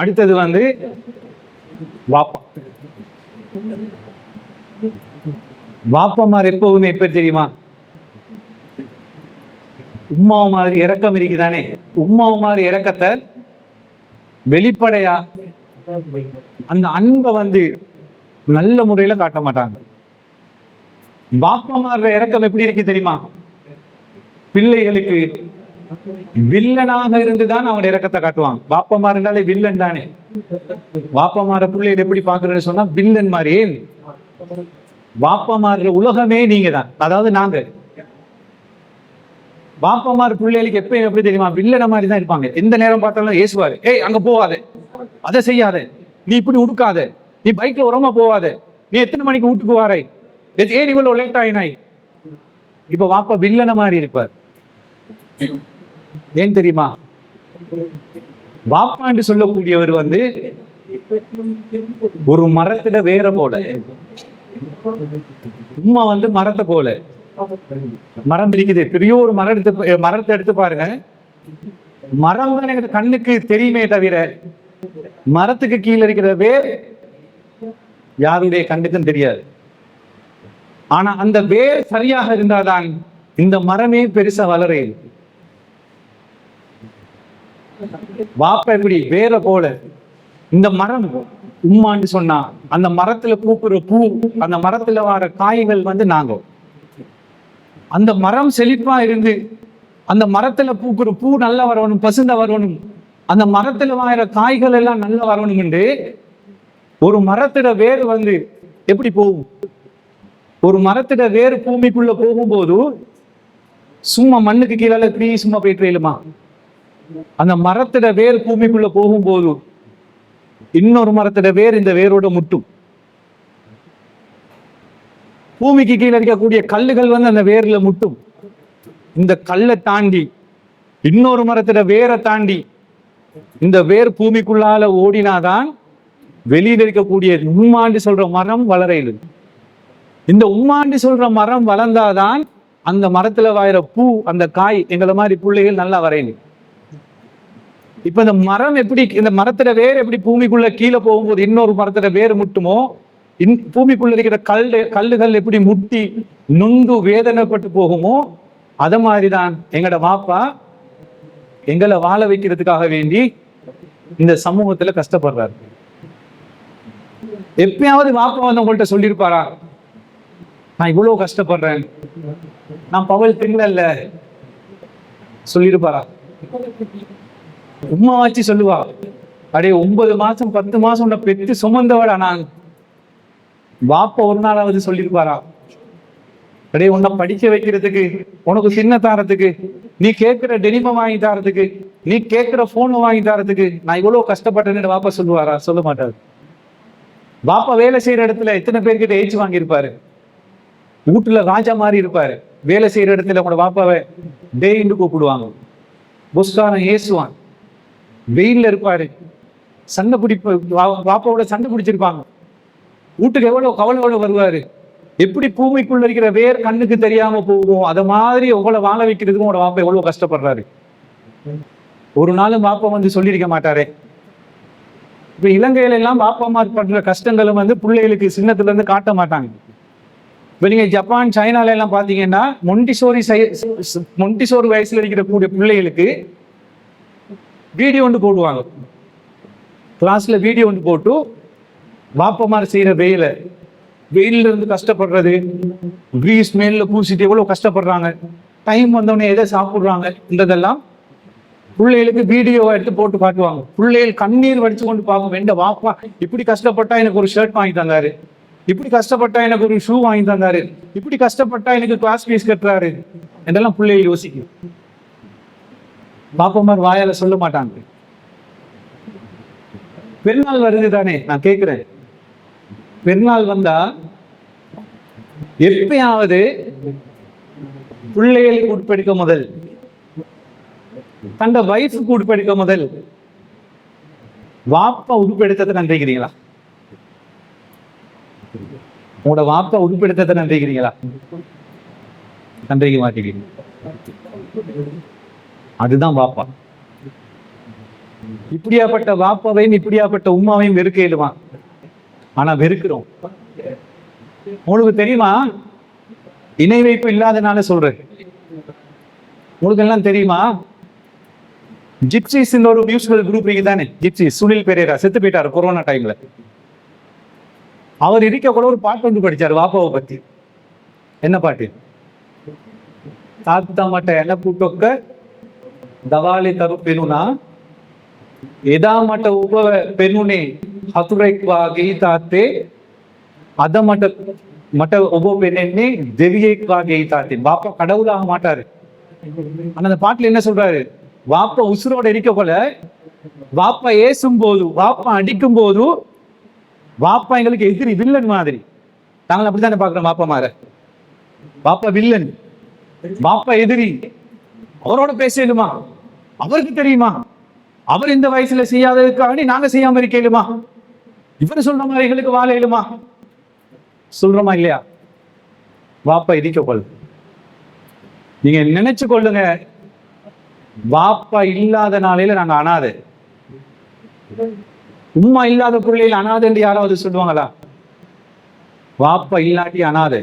அடுத்தது வந்து வாப்பா. வாப்பமார் எப்பவுமே எப்ப தெரியுமா? உம்மாவு மாதிரி இறக்கம் இருக்குதானே? உம்மாவு மாதிரி இறக்கத்தை வெளிப்படையா அந்த அன்பை வந்து நல்ல முறையில காட்ட மாட்டாங்க. பாப்பமார் இறக்கம் எப்படி இருக்கு தெரியுமா? பிள்ளைகளுக்கு வில்லனாக இருந்துதான் அவன் இறக்கத்தை காட்டுவான். பாப்பமா இருந்தாலே வில்லன் தானே. பாப்பமார பிள்ளைகள் எப்படி பாக்குறேன்னு சொன்னா வில்லன் மாதிரி. ஏன்? உலகமே நீங்க தான் அதாவது நாங்க. பாப்பமார் பிள்ளைகளுக்கு எப்பயும் எப்படி தெரியுமா? வில்லன மாதிரி தான் இருப்பாங்க. எந்த நேரம் பார்த்தாலும் ஏசுவாரு. ஏய் அங்க போவாத அதை செய்யாத. நீ இப்படி உடுக்காத. நீ பைக்ல உரமா போவாத நீ எத்தனை மணிக்கு வீட்டுக்கு வாரை? ஏன் இவ்வளவு லேட் ஆயினாய்? இப்ப வாப்பா வில்லன மாதிரி இருப்பார். ஏன் தெரியுமா? வாப்பாண்டு சொல்லக்கூடியவர் வந்து ஒரு மரத்துல வேற போல. உமா வந்து மரத்தை போல. மரம் இருக்குது பெரிய ஒரு மரம் எடுத்து மரத்தை எடுத்து பாருங்க. மரம் தான் எனக்கு கண்ணுக்கு தெரியுமே தவிர மரத்துக்கு கீழே இருக்கிற வேர் யாருடைய கண்ணுக்கும் தெரியாது. ஆனா அந்த வேர் சரியாக இருந்தாதான் இந்த மரமே பெருசா வளரேன். வாப்ப எப்படி வேற போல. இந்த மரம் உம்மான்னு சொன்னா அந்த மரத்துல பூக்குற பூ அந்த மரத்துல வர காய்கள் வந்து நாங்க. அந்த மரம் செழிப்பா இருந்து அந்த மரத்துல பூக்குற பூ நல்லா வரணும் பசுந்த வரணும் அந்த மரத்துல வாயிற காய்கள் எல்லாம் நல்லா வரணும்ண்டு ஒரு மரத்திட வேர் வந்து எப்படி போகும்? ஒரு மரத்திட வேர் பூமிக்குள்ள போகும்போது சும்மா மண்ணுக்கு கீழே இப்படி சும்மா போயிட்டு இல்லைமா அந்த மரத்திட வேர் பூமிக்குள்ள போகும்போது இன்னொரு மரத்திட வேர் இந்த வேரோட முட்டும். பூமிக்கு கீழே இருக்கக்கூடிய கல்லுகள் வந்து அந்த வேர்ல முட்டும். இந்த கல்லை தாண்டி இன்னொரு மரத்திட வேரை தாண்டி இந்த வேர் பூமிக்குள்ளால ஓடினாதான் வெளியில இருக்கக்கூடிய உம்மாண்டு சொல்ற மரம் வளர இந்த உம்மாண்டு சொல்ற மரம் வளர்ந்தாதான் அந்த மரத்துல வாயிற பூ அந்த காய் எங்களை மாதிரி பிள்ளைகள் நல்லா வரையணும். இப்ப இந்த மரம் எப்படி இந்த மரத்துல வேர் எப்படி பூமிக்குள்ள கீழே போகும்போது இன்னொரு மரத்துல வேர் முட்டுமோ இன் பூமிக்குள்ள இருக்கிற கல் கல்லுகள் எப்படி முட்டி நுந்து வேதனைப்பட்டு போகுமோ அத மாதிரிதான் எங்கட வாப்பா எங்களை வாழ வைக்கிறதுக்காக வேண்டி இந்த சமூகத்துல கஷ்டப்படுறாரு. எப்பயாவது வாப்பா வந்து உங்கள்கிட்ட சொல்லியிருப்பாரா நான் இவ்வளவு கஷ்டப்படுறேன். நான் பவல் திங்கல சொல்லியிருப்பாரா உமா வச்சு சொல்லுவா. அடே ஒன்பது மாசம் பத்து மாசம் உன்னை பெற்று சுமந்தவடா நான். வாப்ப ஒரு நாளாவது சொல்லியிருப்பாரா அடே உன்னை படிக்க வைக்கிறதுக்கு உனக்கு சின்ன தாரத்துக்கு நீ கேட்கிற டெனிமை வாங்கி தாரத்துக்கு நீ கேட்கிற ஃபோனை வாங்கி தாரத்துக்கு நான் இவ்வளவு கஷ்டப்பட்டேன்னு வாப்பா சொல்லுவாரா? சொல்ல மாட்டாரு. பாப்பா வேலை செய்யற இடத்துல எத்தனை பேர்கிட்ட ஏச்சு வாங்கியிருப்பாரு? வீட்டுல ராஜா மாதிரி இருப்பாரு. வேலை செய்யற இடத்துல உங்களோட பாப்பாவை டேன்னு கூப்பிடுவாங்க. புஸ்காரம் ஏசுவான். வெயிலில் இருப்பார். சண்டை பிடிப்ப வா- பாப்பாவோட சண்டை பிடிச்சிருப்பாங்க. வீட்டுக்கு எவ்வளோ கவலையோட வருவார். எப்படி பூமிக்குள்ள இருக்கிற வேர் கண்ணுக்கு தெரியாம போகும். அதை மாதிரி எவ்வளோ வாழ வைக்கிறதுக்கும் உங்களோட பாப்பா எவ்வளோ கஷ்டப்படுறாரு. ஒரு நாளும் பாப்பா வந்து சொல்லியிருக்க மாட்டாரே. இப்போ இலங்கையில எல்லாம் பாப்பா அம்மா படுற கஷ்டங்களும் வந்து பிள்ளைகளுக்கு சின்னத்துல இருந்து காட்ட மாட்டாங்க. இப்போ நீங்க ஜப்பான் சைனால எல்லாம் பாத்தீங்கன்னா மொண்டிசோரி சை- மொண்டிசோரி வயசுல இருக்கிற கூடிய பிள்ளைகளுக்கு வீடியோ ஒன்று போடுவாங்க. கிளாஸில் வீடியோ ஒன்று போட்டு வாப்பமார் செய்கிற வெயிலை வெயில்ல இருந்து கஷ்டப்படுறது கிரீஸ் மேலில் பூசிட்டு எவ்வளோ கஷ்டப்படுறாங்க டைம் வந்தவொடனே எதை சாப்பிட்றாங்க இந்ததெல்லாம் பிள்ளைகளுக்கு வீடியோவை எடுத்து போட்டு காட்டுவாங்க. பிள்ளைகள் கண்ணீர் வடித்து கொண்டு பார்க்கும் எந்த வாப்பா இப்படி கஷ்டப்பட்டா எனக்கு ஒரு ஷர்ட் வாங்கி தந்தாரு. இப்படி கஷ்டப்பட்டா எனக்கு ஒரு ஷூ வாங்கி தந்தாரு. இப்படி கஷ்டப்பட்டா எனக்கு கிளாஸ் ஃபீஸ் கட்டுறாரு. என்றெல்லாம் பிள்ளைகள் யோசிக்கும். பாப்பமார் வாயால சொல்ல மாட்டாங்க. பெருநாள் வருது தானே நான் கேட்கிறேன் பெருநாள் வந்தா எப்பயாவது பிள்ளைகளுக்கு உட்பெடுக்க முதல். தண்ட வயசுக்கு உட்பெடுக்க முதல். வாப்பா உடுப்பெடுத்ததை நன்றிக்கிறீங்களா உங்களோட வாப்பா உடுப்பெடுத்ததை நன்றிக்கிறீங்களா நன்றிக்க மாட்டேங்கிறீங்க அதுதான் வாப்பா. இப்படியாப்பட்ட வாப்பாவையும் இப்படியாப்பட்ட உமாவையும் வெறுக்க எழுவான் ஆனா வெறுக்கிறோம். உங்களுக்கு தெரியுமா? இணை வைப்பு இல்லாதனால சொல்றேன். உங்களுக்கு எல்லாம் தெரியுமா? ஜிப்சிஸ் ஒரு மியூசிக்கல் குரூப் நீங்க தானே? ஜிப்சி சுனில் பெரேரா செத்து போயிட்டாரு கொரோனா டைம்ல அவர் இருக்க கூட ஒரு பாட்டு ஒன்று படிச்சாரு வாப்பாவை பத்தி. என்ன பாட்டு? தாத்தா மட்ட என்ன கூட்டொக்க දවාලේ පෙනුණා. එදා මට ඔබ පෙනුනේ හතුරෙක් වාගේ තාත්තේ. අද මට මට ඔබ පෙනෙන්නේ දෙවියෙක් වාගේ තාත්තේ. பாப்பா கடவுளாக மாட்டாரு ஆனா அந்த பாட்டுல என்ன சொல்றாரு வாப்பா உசுரோட அடிக்க போல வாப்பா ஏசும் போது வாப்பா அடிக்கும் போது வாப்பா எங்களுக்கு எதிரி வில்லன் மாதிரி நாங்கள் அப்படித்தானே பாக்குறோம் வாப்பா மாற வாப்பா வில்லன் வாப்பா எதிரி அவரோட பேசலுமா அவருக்கு தெரியுமா? அவர் இந்த வயசுல செய்யாததுக்காக நாங்க செய்யாம இருக்கலுமா? இவர் சொல்ற மாதிரி எங்களுக்கு வாழ இயலுமா சொல்றோமா இல்லையா? வாப்பா இடிக்க கொள். நீங்க நினைச்சு கொள்ளுங்க. வாப்பா இல்லாத நாளையில நாங்க அனாது. உம்மா இல்லாத பிள்ளைகள் அனாது என்று யாராவது சொல்லுவாங்களா? வாப்பா இல்லாட்டி அனாது.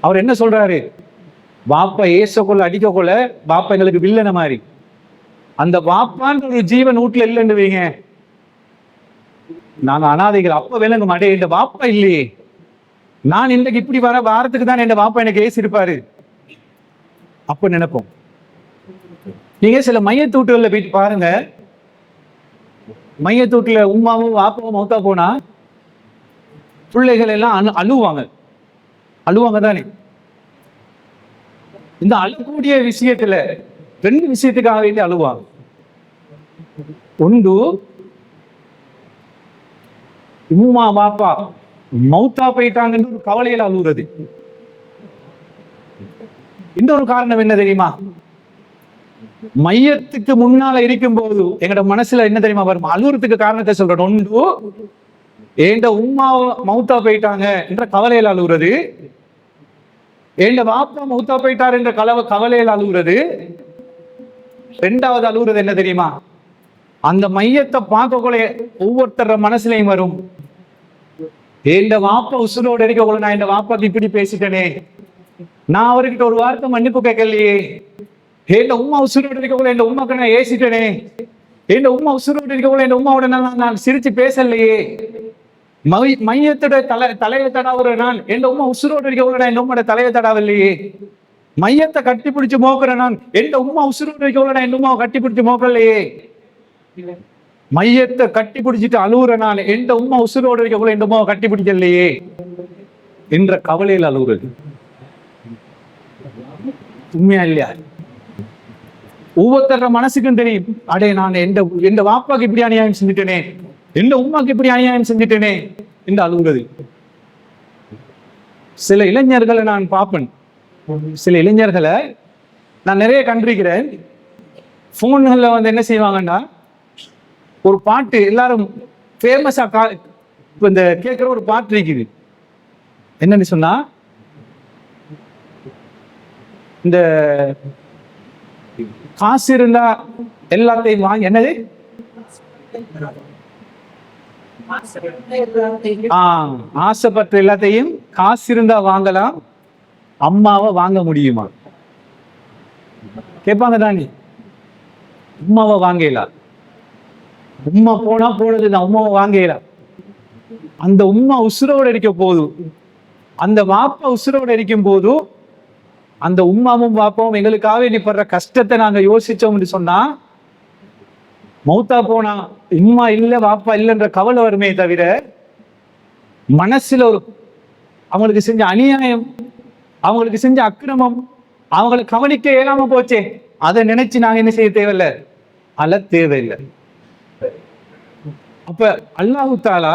அவர் என்ன சொல்றாரு? வாப்பா ஏசக்குள்ள அடிக்கக்குள்ள பாப்பா வாப்பா எங்களுக்கு வில்லன மாதிரி. அந்த வாப்பான்ற ஒரு ஜீவன் வீட்டுல இல்லைன்னு வைங்க. நாங்க அனாதைகள் அப்ப விளங்க மாட்டேன் இந்த வாப்பா இல்லையே. நான் இன்றைக்கு இப்படி வர வாரத்துக்கு தான் என் வாப்பா எனக்கு ஏசிருப்பாரு அப்ப நினைப்போம். நீங்க சில மையத்தூட்டுகள்ல போயிட்டு பாருங்க. மையத்தூட்டுல உமாவும் வாப்பாவும் மௌத்தா போனா பிள்ளைகள் எல்லாம் அழு அழுவாங்க. அழுவாங்க தானே. இந்த அழக்கூடிய விஷயத்துல ரெண்டு விஷயத்துக்காக வேண்டி அழுவாங்க. ஒன்று உம்மா பாப்பா மௌத்தா போயிட்டாங்கன்னு ஒரு கவலையில அழுகுறது இன்னொரு காரணம் என்ன தெரியுமா? மையத்துக்கு முன்னால இருக்கும் போது எங்கட மனசுல என்ன தெரியுமா வரும்? அழுகுறதுக்கு காரணத்தை சொல்றேன். ஒன்று ஏண்ட உம்மா மௌத்தா போயிட்டாங்க என்ற கவலையில அழுகுறது எங்க பாப்பா மூத்தா போயிட்டார் என்ற கலவ கவலையில் அழுகுறது. ரெண்டாவது அழுகுறது என்ன தெரியுமா? அந்த மையத்தை பார்க்கக்குள்ள ஒவ்வொருத்தர மனசுலையும் வரும். ஏண்ட வாப்பா உசுரோடு இருக்கக்குள்ள நான் இந்த வாப்பாக்கு இப்படி பேசிட்டேனே. நான் அவர்கிட்ட ஒரு வார்த்தை மன்னிப்பு கேட்கலையே. ஏண்ட உமா உசுரோடு இருக்கக்குள்ள என் உமாக்கு நான் ஏசிட்டேனே. என் உமா உசுரோடு இருக்கக்குள்ள என் உமாவோட நான் நான் சிரிச்சு பேசலையே. மை மையத்தோட தலை தலையை தடாவுற நான் என் உமா உசுரோடு இருக்கக்குள்ள என் உமாவோட தலையை தடாவில்லையே மையத்தை கட்டி பிடிச்சு மோக்குறேன் நான் என் உமா உசுரோடு இருக்கக்குள்ள என் உமாவை கட்டி பிடிச்சு மோக்கலையே? மையத்தை கட்டி பிடிச்சிட்டு அழுகுற நான் எந்த உமா உசுரோடு இருக்கக்குள்ள என் உமாவை கட்டி பிடிக்கலையே என்ற கவலையில் அழுகுறது உண்மையா இல்லையா? ஒவ்வொருத்தர மனசுக்கும் தெரியும். அடே நான் எந்த எந்த வாப்பாக்கு இப்படி செஞ்சுட்டேனே? எந்த உமாக்கு இப்படி அநியாயம் செஞ்சிட்டேனே? என்று அழுகுறது. சில இளைஞர்களை நான் பார்ப்பேன். சில இளைஞர்களை நான் நிறைய கண்டிருக்கிறேன். ஃபோன்களில் வந்து என்ன செய்வாங்கன்னா ஒரு பாட்டு எல்லாரும் ஃபேமஸாக கா இப்போ இந்த கேட்குற ஒரு பாட்டு இருக்குது. என்னன்னு சொன்னா இந்த காசு இருந்தா எல்லாத்தையும் வாங்கி என்னது? ஆசைப்பட்ட எல்லாத்தையும் காசு இருந்தா வாங்கலாம் அம்மாவை வாங்க முடியுமா? கேட்பாங்க தானே? உமாவை வாங்கலாம் உம்மா போனா போனது நான் உமாவை வாங்கலாம் அந்த உம்மா உசுரோட இருக்க போதும் அந்த வாப்பா உசுரோட இருக்கும் போது அந்த உம்மாவும் பாப்பாவும் எங்களுக்காக வேண்டிப்படுற கஷ்டத்தை நாங்க யோசிச்சோம்னு சொன்னா மௌத்தா போனா இம்மா இல்ல வாப்பா இல்லைன்ற கவலை வருமே தவிர மனசுல ஒரு அவங்களுக்கு செஞ்ச அநியாயம் அவங்களுக்கு செஞ்ச அக்கிரமம் அவங்களை கவனிக்க இயலாம போச்சே அதை நினைச்சு நாங்க என்ன செய்ய தேவையில்லை? அல தேவையில்லை. அப்ப அல்லாஹு தாலா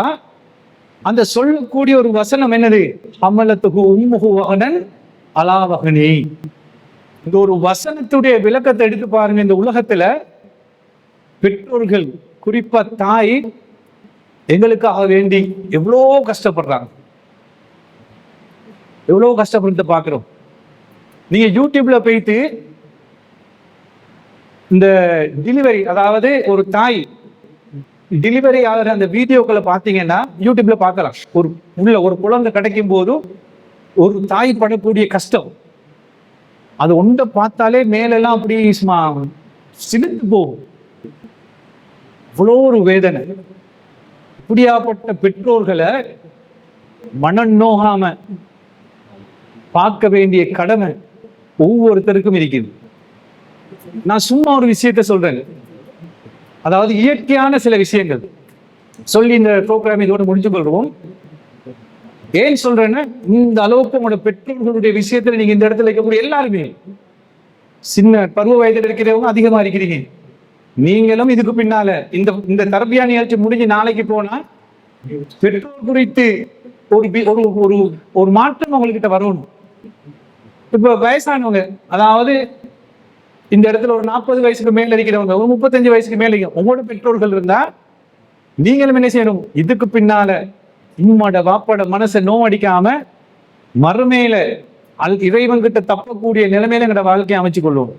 அந்த சொல்லக்கூடிய ஒரு வசனம் என்னது? அமலத்துகு உம்முகு வகனன் அலாவகனி இந்த ஒரு வசனத்துடைய விளக்கத்தை எடுத்து பாருங்க இந்த உலகத்துல. பெற்றோர்கள் குறிப்பா தாய் எங்களுக்காக வேண்டி எவ்வளோ கஷ்டப்படுறாங்க. எவ்வளோ கஷ்டப்படுறத பார்க்குறோம். நீங்கள் யூடியூப்ல போயிட்டு இந்த டெலிவரி அதாவது ஒரு தாய் டெலிவரி ஆகிற அந்த வீடியோக்களை பார்த்தீங்கன்னா யூடியூப்ல பார்க்கலாம். ஒரு உள்ள ஒரு குழந்தை கிடைக்கும் போது ஒரு தாய் படக்கூடிய கஷ்டம். அது ஒன்றை பார்த்தாலே மேலெல்லாம் அப்படி சும்மா சிலிர்த்து போகும். அவ்வளோ ஒரு வேதனை. இப்படியாப்பட்ட பெற்றோர்களை மனம் நோகாம பார்க்க வேண்டிய கடமை ஒவ்வொருத்தருக்கும் இருக்குது. நான் சும்மா ஒரு விஷயத்த சொல்றேன். அதாவது இயற்கையான சில விஷயங்கள். சொல்லி இந்த ப்ரோக்ராம் இதோட முடிஞ்சு கொள்வோம். ஏன் சொல்றேன்னா இந்த அளவுக்கு உங்களோட பெற்றோர்களுடைய விஷயத்துல நீங்க இந்த இடத்துல இருக்கக்கூடிய எல்லாருமே சின்ன பருவ வயதில் இருக்கிறவங்க அதிகமா இருக்கிறீங்க. நீங்களும் இதுக்கு பின்னால இந்த இந்த தரபியா நிகழ்ச்சி முடிஞ்சு நாளைக்கு போனா பெற்றோர் குறித்து ஒரு ஒரு ஒரு ஒரு மாற்றம் உங்ககிட்ட வரணும். இப்ப வயசானவங்க அதாவது இந்த இடத்துல ஒரு நாற்பது வயசுக்கு மேல இருக்கிறவங்க ஒரு முப்பத்தஞ்சு வயசுக்கு மேல உங்களோட பெற்றோர்கள் இருந்தா நீங்களும் என்ன செய்யணும்? இதுக்கு பின்னால உம்மோட வாப்போட மனசை நோவடிக்காம மறுமையில அல் இறைவன் கிட்ட தப்பக்கூடிய நிலைமையில எங்களோட வாழ்க்கையை அமைச்சு கொள்வோம்